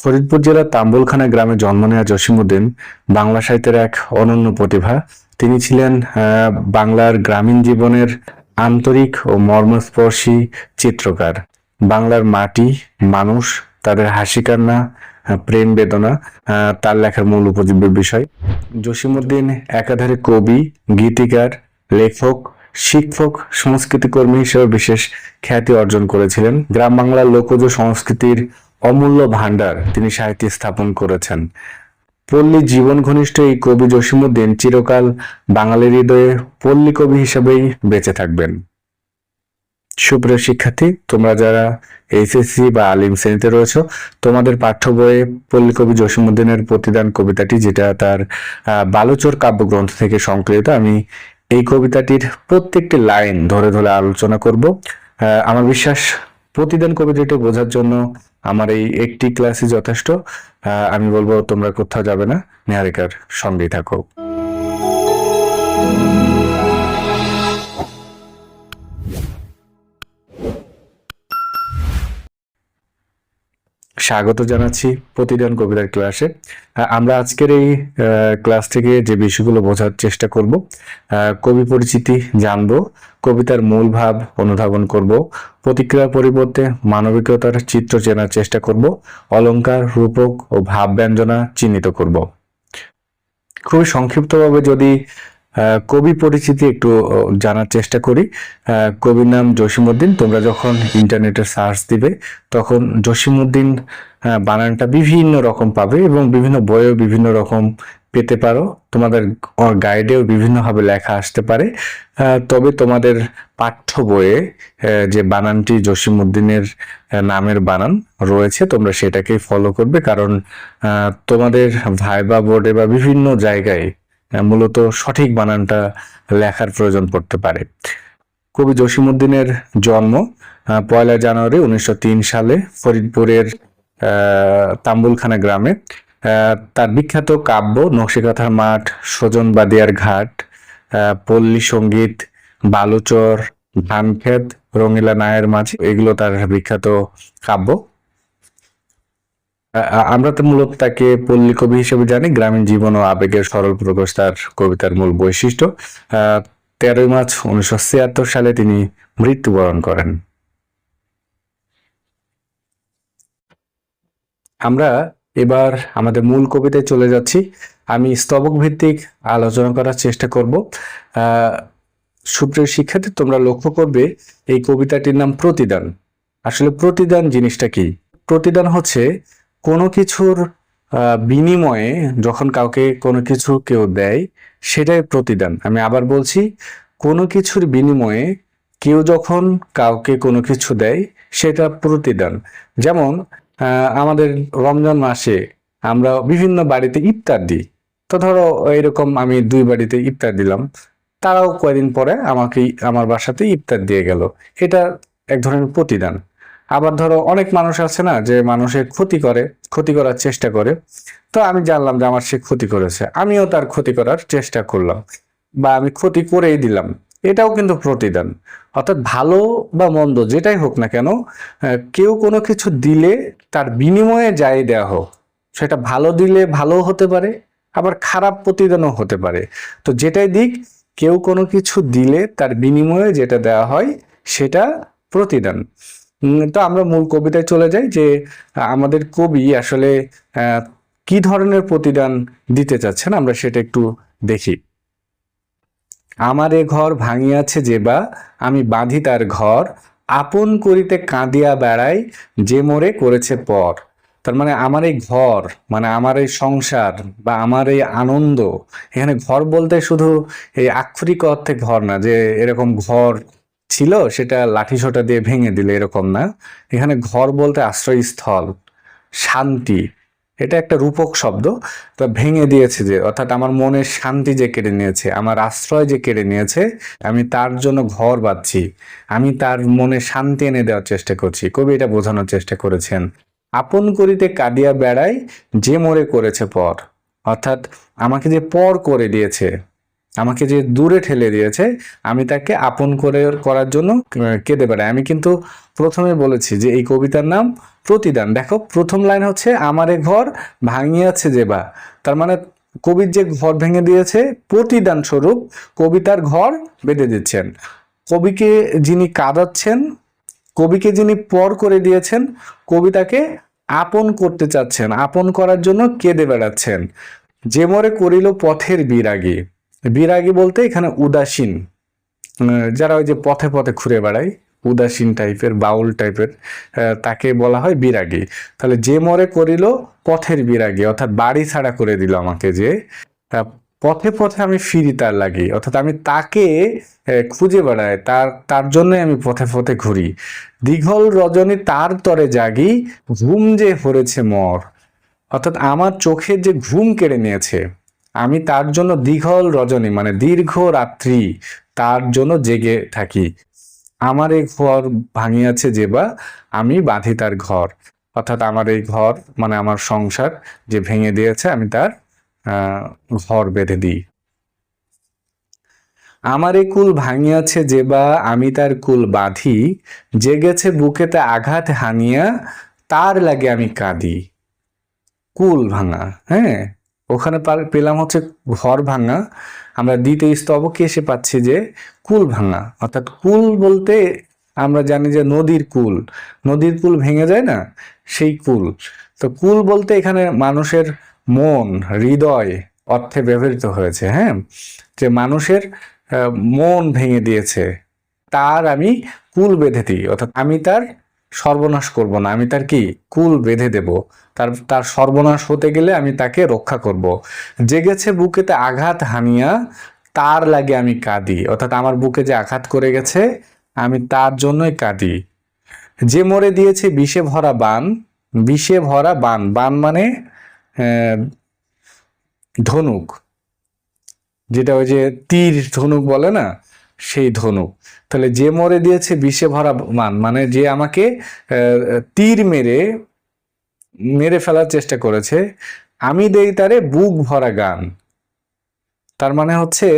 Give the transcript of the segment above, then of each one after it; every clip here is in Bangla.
ফরিদপুর জেলার তাম্বুলখানা গ্রামে জন্ম নেওয়া জসিমউদ্দিন, বাংলা সাহিত্যের এক অনন্য প্রতিভা। তিনি ছিলেন বাংলার গ্রামীণ জীবনের আন্তরিক ও মর্মস্পর্শী চিত্রকার। বাংলার মাটি, মানুষ, তাদের হাসি কান্না, প্রেম বেদনা তার লেখার মূল উপজীব্য বিষয়। জসিমউদ্দিন একাধারে কবি, গীতিকার, লেখক, শিক্ষক, সংস্কৃতিকর্মী হিসেবে বিশেষ খ্যাতি অর্জন করেছিলেন। গ্রাম বাংলার লোকজ সংস্কৃতির অমূল্য ভাণ্ডার তিনি সাহিত্যে স্থাপন করেছেন। পল্লী জীবন ঘনিষ্ঠ এই কবি জসিমুদ্দিন চিরকাল বাঙালির হৃদয়ে পল্লী কবি হিসেবেই বেঁচে থাকবেন। সুপ্রিয় শিক্ষার্থী, তোমরা যারা এইচএসসি বা আলিম শ্রেণীতে রয়েছো, তোমাদের পাঠ্য বইয়ে পল্লী কবি জসিমুদ্দিনের প্রতিদান কবিতাটি, যেটা তার বালুচর কাব্যগ্রন্থ থেকে সংকলিত, আমি এই কবিতাটির প্রত্যেকটি লাইন ধরে ধরে আলোচনা করব। আমার বিশ্বাস প্রতিদান কবিতাটি বোঝার জন্য আমার এই একটি ক্লাসই যথেষ্ট। আমি বলব তোমরা কোথাও যাবে না। নিহারিকার সঙ্গেই থাকো। স্বাগত জানাচ্ছি প্রতিদিন কবিতার ক্লাসে। আমরা আজকের এই ক্লাস থেকে যে বিষয়গুলো বোঝার চেষ্টা করব কবি পরিচিতি জানব, কবিতার মূল ভাব অনুধাবন করব, প্রতিক্রিয়া পরিবর্তে মানবিকতার চিত্র চেনার চেষ্টা করব, অলঙ্কার, রূপক ও ভাব ব্যঞ্জনা চিহ্নিত করব। খুবই সংক্ষিপ্তভাবে যদি কবি পরিচিতি একটু জানার চেষ্টা করি। কবির নাম জসিমউদ্দিন। তোমরা যখন ইন্টারনেটে সার্চ দিবে তখন জসিমউদ্দিন আহ, বানানটা বিভিন্ন রকম পাবে এবং বিভিন্ন বইয়েও বিভিন্ন রকম পেতে পারো। তোমাদের গাইডেও বিভিন্নভাবে লেখা আসতে পারে। তবে তোমাদের পাঠ্য বইয়ে যে বানানটি জসিমউদ্দিনের আহ, নামের বানান রয়েছে তোমরা সেটাকেই ফলো করবে। কারণ তোমাদের ভাইবা বোর্ডে বা বিভিন্ন জায়গায় মূলত সঠিক বানানটা লেখার প্রয়োজন পড়তে পারে। কবি জসিমউদ্দিনের জন্ম পয়লা জানুয়ারি উনিশশো তিন সালে ফরিদপুরের তাম্বুলখানা গ্রামে। তার বিখ্যাত কাব্য নকশিকাথার মাঠ সজন বাদিয়ার ঘাট পল্লী সংগীত, বালুচর, ধানক্ষেত, রঙিলা নায়ের মাঝি এগুলো তার বিখ্যাত কাব্য। আমরা তো মূলত তাকে পল্লী কবি হিসেবে জানি। গ্রামীণ জীবন ও আবেগের সরল প্রকাশ তার কবিতার মূল বৈশিষ্ট্য। তেরোই মার্চ উনিশশো ছিয়াত্তর সালে তিনি মৃত্যুবরণ করেন। আমরা এবার আমাদের মূল কবিতায় চলে যাচ্ছি। আমি স্তবক ভিত্তিক আলোচনা করার চেষ্টা করব। সুপ্রিয় শিক্ষার্থী, তোমরা লক্ষ্য করবে, এই কবিতাটির নাম প্রতিদান। আসলে প্রতিদান জিনিসটা কি? প্রতিদান হচ্ছে কোনো কিছুর বিনিময়ে যখন কাউকে কোনো কিছু কেউ দেয়, সেটাই প্রতিদান। আমি আবার বলছি, কোনো কিছুর বিনিময়ে কেউ যখন কাউকে কোনো কিছু দেয়, সেটা প্রতিদান। যেমন আমাদের রমজান মাসে আমরা বিভিন্ন বাড়িতে ইফতার দিই। তো ধরো এরকম আমি দুই বাড়িতে ইফতার দিলাম। তারাও কয়েকদিন পরে আমাকে আমার বাসাতে ইফতার দিয়ে গেল। এটা এক ধরনের প্রতিদান। আবার ধরো অনেক মানুষ আছে না যে মানুষের ক্ষতি করে, ক্ষতি করার চেষ্টা করে। তো আমি জানলাম যে আমার সে ক্ষতি করেছে। আমিও তার ক্ষতি করার চেষ্টা করলাম বা আমি ক্ষতি করেই দিলাম। এটাও কিন্তু প্রতিদান। অর্থাৎ ভালো বা মন্দ যেটাই হোক না কেন কেউ কোনো কিছু দিলে তার বিনিময়ে যাই দেওয়া হোক, সেটা ভালো দিলে ভালো হতে পারে, আবার খারাপ প্রতিদানও হতে পারে। তো যেটাই দিক, কেউ কোনো কিছু দিলে তার বিনিময়ে যেটা দেওয়া হয়, সেটা প্রতিদান। তো আমরা মূল কবিতায় চলে যাই যে, আমাদের কবি আসলে কি ধরনের প্রতিদান দিতে চাচ্ছেন? আমরা সেটা একটু দেখি। আমার এ ঘর ভাঙিয়াছে যেবা আমি বাঁধি তার ঘর, আপন করিতে কাঁদিয়া বেড়াই, যে মোরে করেছে পর। তার মানে আমার এই ঘর মানে আমার এই সংসার বা আমার এই আনন্দ, এখানে ঘর বলতে শুধু এই আক্ষরিক অর্থে ঘর না, যে এরকম ঘর ছিল, সেটা লাঠি সোটা দিয়ে ভেঙে দিলে এরকম না। এখানে ঘর বলতে আশ্রয়স্থল, শান্তি, এটা একটা রূপক শব্দ। তো ভেঙে দিয়েছে যে, অর্থাৎ আমার মনের শান্তি যে কেড়ে নিয়েছে, আমার আশ্রয় যে কেড়ে নিয়েছে, আমি তার জন্য ঘর বাঁধছি। আমি তার মনে শান্তি এনে দেওয়ার চেষ্টা করছি। কবি এটা বোঝানোর চেষ্টা করেছেন। আপন করিতে কাঁদিয়া বেড়াই যে মোরে করেছে পর। অর্থাৎ আমাকে যে পর করে দিয়েছে আমাকে যে দূরে ঠেলে দিয়েছে, আমি তাকে আপন করে করার জন্য কেঁদে বেড়াই আমি কিন্তু প্রথমে বলেছি যে এই কবিতার নাম প্রতিদান। দেখো, প্রথম লাইন হচ্ছে, আমারে ঘর ভাঙিয়াছে যে বা। তার মানে কবির যে ঘর ভেঙে দিয়েছে, প্রতিদান স্বরূপ কবিতার ঘর বেঁধে দিচ্ছেন। কবিকে যিনি কাঁদাচ্ছেন, কবিকে যিনি পর করে দিয়েছেন, কবিতাকে আপন করতে চাচ্ছেন, আপন করার জন্য কেঁদে বেড়াচ্ছেন। যে মরে করিল পথের বিরাগী। বিরাগী বলতে এখানে উদাসীন যারা ওই যে পথে পথে ঘুরে বেড়ায়, উদাসীন টাইপের, বাউল টাইপের তাকে বলা হয় বিরাগী তাহলে যে মরে করিল, পথের বিরাগী অর্থাৎ বাড়ি ছাড়া করে দিল আমাকে যে পথে পথে আমি ফিরি তার লাগি, অর্থাৎ আমি তাকে খুঁজে বেড়াই, তার তার জন্যই আমি পথে পথে ঘুরি। দীঘল রজনী তার তরে জাগি, ঘুম যে হরেছে মর, অর্থাৎ আমার চোখের যে ঘুম কেড়ে নিয়েছে আমি তার জন্য দীঘল রজনী মানে দীর্ঘ রাত্রি তার জন্য জেগে থাকি। আমার এই ঘর ভাঙিয়াছে যে বা আমি বাঁধি তার ঘর। অর্থাৎ আমার এই ঘর মানে আমার সংসার যে ভেঙে দিয়েছে, আমি তার ঘর বেঁধে দিই। আমার এই কুল ভাঙিয়াছে যে বা আমি তার কুল বাঁধি, জেগেছে বুকেতে আঘাত হানিয়া, তার লাগে আমি কাঁদি। কুল ভাঙা হ্যাঁ? ওখানে পেলাম হচ্ছে ঘর ভাঙা। আমরা দ্বিতীয় স্তবকে এসে পাচ্ছি যে কুল ভাঙা। অর্থাৎ কুল বলতে আমরা জানি যে নদীর কুল। নদীর কুল ভেঙে যায় না? সেই কুল। তো কুল বলতে এখানে মানুষের মন, হৃদয়, অর্থে ব্যবহৃত হয়েছে হ্যাঁ? যে মানুষের মন ভেঙে দিয়েছে। তার আমি কুল বেঁধে দিই। অর্থাৎ আমি তার সর্বনাশ করব না। আমি তার কি? কুল বেঁধে দেব। তার তার সর্বনাশ হতে গেলে আমি তাকে রক্ষা করব। জেগেছে বুকেতে আঘাত হানিয়া, তার লাগে আমি কাঁদি। অর্থাৎ আমার বুকে যে আঘাত করে গেছে, আমি তার জন্যই কাঁদি। যে মরে দিয়েছে বিষে ভরা বান, বিষে ভরা বান। বান মানে ধনুক। যেটা ওই যে তীর ধনুক বলে না? সেই ধনুক তাহলে যে মরে দিয়েছে বিষে ভরা মান মানে যে আমাকে তীর মেরে মেরে ফেলার চেষ্টা করেছে, আমি দেই তারে বুক ভরা গান। তার মানে হচ্ছে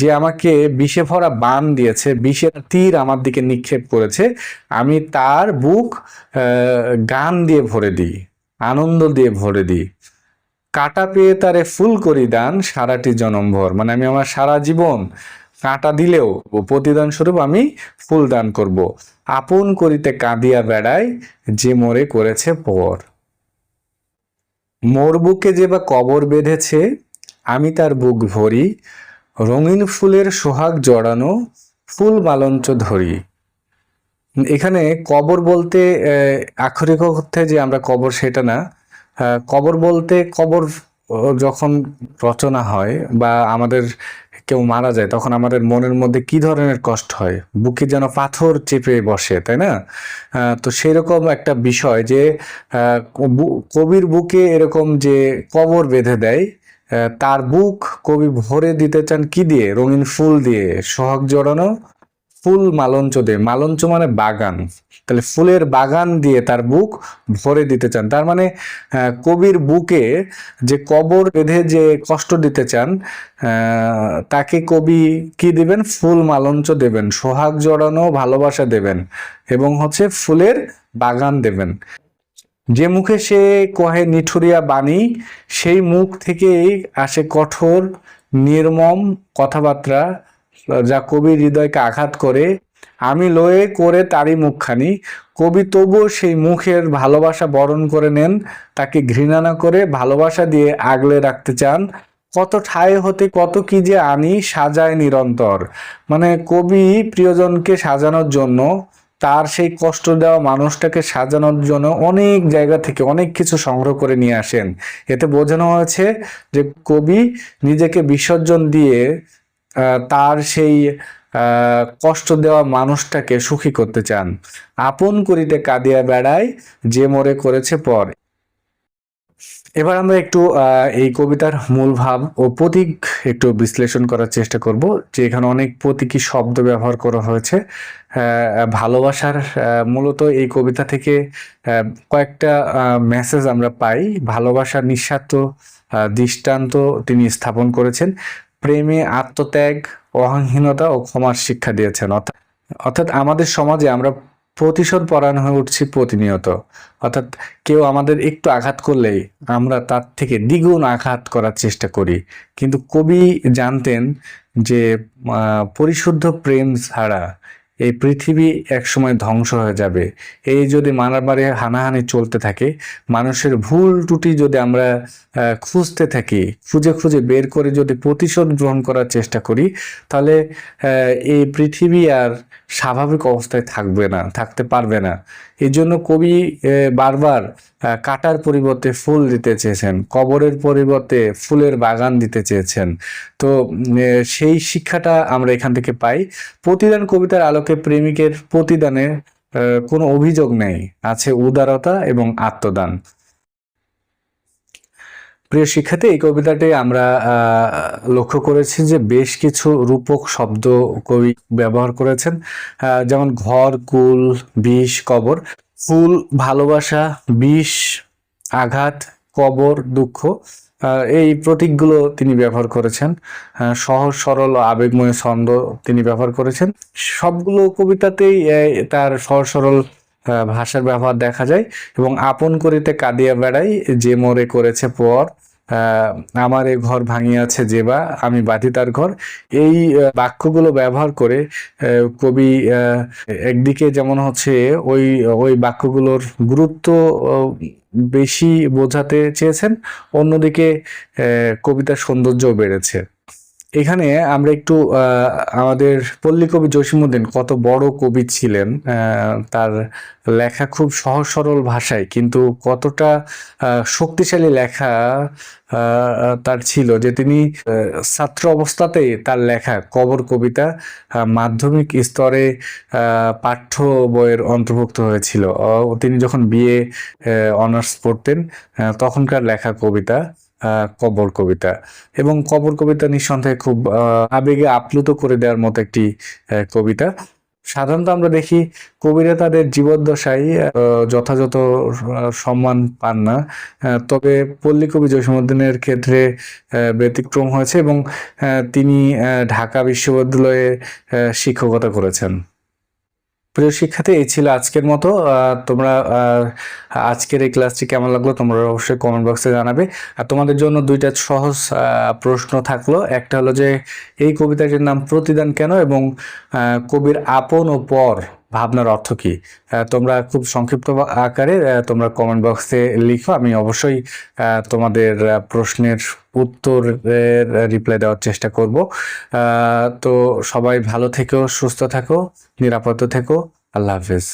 যে আমাকে বিষে ভরা বান দিয়েছে বিষের তীর আমার দিকে নিক্ষেপ করেছে, আমি তার বুক গান দিয়ে ভরে দিই, আনন্দ দিয়ে ভরে দিই। কাটা পেয়ে তারে ফুল করি দান, সারাটি জনমভর মানে আমি আমার সারা জীবন কাঁটা দিলেও প্রতিদান স্বরূপ আমি ফুল দান করব। আপন করিতে কাঁদিয়া বেড়াই যে মোরে করেছে পর। মোর বুকে যে বা কবর বেঁধেছে, আমি তার বুক ভরি, রঙিন ফুলের সোহাগ জড়ানো, ফুল মালঞ্চ ধরি। এখানে কবর বলতে আক্ষরিক অর্থে যে আমরা কবর সেটা না কবর বলতে কবর যখন রচনা হয় বা আমাদের কেউ মারা যায়, তখন আমাদের মনের মধ্যে কি ধরনের কষ্ট হয়? বুকে যেন পাথর চেপে বসে, তাই না? তো সেরকম একটা বিষয় যে কবির বুকে এরকম যে কবর বেঁধে দেয় তার বুক কবি ভরে দিতে চান কি দিয়ে? রঙিন ফুল দিয়ে, সোহাগ জড়ানো, ফুল মালঞ্চ দিয়ে। মালঞ্চ মানে বাগান। তাহলে ফুলের বাগান দিয়ে তার বুক ভরে দিতে চান। তার মানে কবির বুকে যে কবর বেঁধে যে কষ্ট দিতে চান তাকে কবি কি দিবেন? ফুল মালঞ্চ দেবেন, সোহাগ জড়ানো ভালোবাসা দেবেন এবং হচ্ছে ফুলের বাগান দেবেন। যে মুখে সে কহে নিঠুরিয়া বাণী, সেই মুখ থেকেই আসে কঠোর, নির্মম কথাবার্তা, যা কবির হৃদয়কে আঘাত করে। আমি লয়ে করে তারই মুখখানি। কবি তবুও সেই মুখের ভালোবাসা বরণ করে নেন, তাকে ঘৃণা না করে ভালোবাসা দিয়ে আগলে রাখতে চান। কত ঠায় হতে কত কি যে আনি সাজায় নিরন্তর। মানে কবি প্রিয়জনকে সাজানোর জন্য, তার সেই কষ্ট দেওয়া মানুষটাকে সাজানোর জন্য অনেক জায়গা থেকে অনেক কিছু সংগ্রহ করে নিয়ে আসেন। এতে বোঝানো হয়েছে যে কবি নিজেকে বিসর্জন দিয়ে তার সেই কষ্ট দেওয়া মানুষটাকে সুখী করতে চান। আপন করিতে কাঁদিয়া বেড়ায়, যে মরে করেছে পর। এবার আমরা একটু এই কবিতার মূল ভাব ও প্রতীক একটু বিশ্লেষণ করার চেষ্টা করব, যে এখানে অনেক প্রতীকী শব্দ ব্যবহার করা হয়েছে। ভালোবাসার মূলত এই কবিতা থেকে কয়েকটা মেসেজ আমরা পাই। ভালোবাসার নিঃস্বার্থ দৃষ্টান্ত তিনি স্থাপন করেছেন। প্রেমে আত্মত্যাগ, অহংহীনতা ও ক্ষমার শিক্ষা দিয়েছেন। অর্থাৎ অর্থাৎ আমাদের সমাজে আমরা প্রতিশোধ পরায়ণ হয়ে উঠছি প্রতিনিয়ত। অর্থাৎ কেউ আমাদের একটু আঘাত করলেই আমরা তার থেকে দ্বিগুণ আঘাত করার চেষ্টা করি। কিন্তু কবি জানতেন যে পরিশুদ্ধ প্রেম ছাড়া এই পৃথিবী একসময় ধ্বংস হয়ে যাবে। এই যদি মারামারি, হানাহানি চলতে থাকে, মানুষের ভুল টুটি যদি আমরা খুঁজতে থাকি, খুঁজে খুঁজে বের করে যদি প্রতিশোধ গ্রহণ করার চেষ্টা করি, তাহলে এই পৃথিবী আর স্বাভাবিক অবস্থায় থাকবে না, থাকতে পারবে না। এই জন্য কবি বারবার কাটার পরিবর্তে ফুল দিতে চেয়েছেন, কবরের পরিবর্তে ফুলের বাগান দিতে চেয়েছেন। তো সেই শিক্ষাটা আমরা এখান থেকে পাই। প্রতিদান কবিতার আলোকে প্রেমিকের প্রতিদানে কোনো অভিযোগ নেই। আছে উদারতা এবং আত্মদান। প্রিয় শিক্ষার্থী, এই কবিতাটি আমরা লক্ষ্য করেছি যে বেশ কিছু রূপক শব্দ কবি ব্যবহার করেছেন। যেমন ঘর, কুল, বিষ, কবর। ফুল, ভালোবাসা, বিষ, আঘাত, কবর, দুঃখ এই প্রতীকগুলো তিনি ব্যবহার করেছেন। সহজ, সরল, আবেগময় ছন্দ তিনি ব্যবহার করেছেন। সবগুলো কবিতাতেই তার সহজ, সরল ভাষার ব্যবহার দেখা যায় এবং আপন করিতে কাঁদিয়া বেড়াই, যে মোরে করেছে পর আমার এ ঘর ভাঙিয়াছে যেবা আমি বাঁধি তার ঘর। এই বাক্যগুলো ব্যবহার করে কবি একদিকে যেমন হচ্ছে ওই ওই বাক্যগুলোর গুরুত্ব বেশি বোঝাতে চেয়েছেন, অন্যদিকে কবিতার সৌন্দর্যও বেড়েছে। এখানে আমরা একটু আমাদের পল্লী কবি জসীমউদ্দিন কত বড় কবি ছিলেন তার লেখা খুব সহজ সরল ভাষায়, কিন্তু কতটা শক্তিশালী লেখা তার ছিল যে তিনি ছাত্র অবস্থাতেই তার লেখা কবর কবিতা মাধ্যমিক স্তরে পাঠ্য বইয়ের অন্তর্ভুক্ত হয়েছিল। তিনি যখন বিএ অনার্স পড়তেন তখনকার লেখা কবিতা। কবর কবিতা। এবং কবর কবিতা নিঃসন্দেহে খুব আবেগে আপ্লুত করে দেওয়ার মতো একটি কবিতা। সাধারণত আমরা দেখি কবিরা তাদের জীবদ্দশায় যথাযথ সম্মান পান না। তবে পল্লী কবি জসীমউদ্দিনের ক্ষেত্রে ব্যতিক্রম হয়েছে এবং তিনি ঢাকা বিশ্ববিদ্যালয়ে শিক্ষকতা করেছেন। প্রিয় শিক্ষার্থী, এই ছিল আজকের মতো। তোমরা আজকের এই ক্লাসটি কেমন লাগল তোমরা অবশ্যই কমেন্ট বক্সে জানাবে। আর তোমাদের জন্য দুইটা সহজ প্রশ্ন থাকল। একটা হলো যে, এই কবিতাটির নাম প্রতিদান কেন এবং কবির আপন ও পর? ভাবনার অর্থ কি? তোমরা খুব সংক্ষিপ্ত আকারে তোমরা কমেন্ট বক্সে লিখো। আমি অবশ্যই তোমাদের প্রশ্নের উত্তরের রিপ্লাই দেওয়ার চেষ্টা করব। তো সবাই ভালো থেকো, সুস্থ থাকো, নিরাপদ থেকো। আল্লাহ হাফেজ।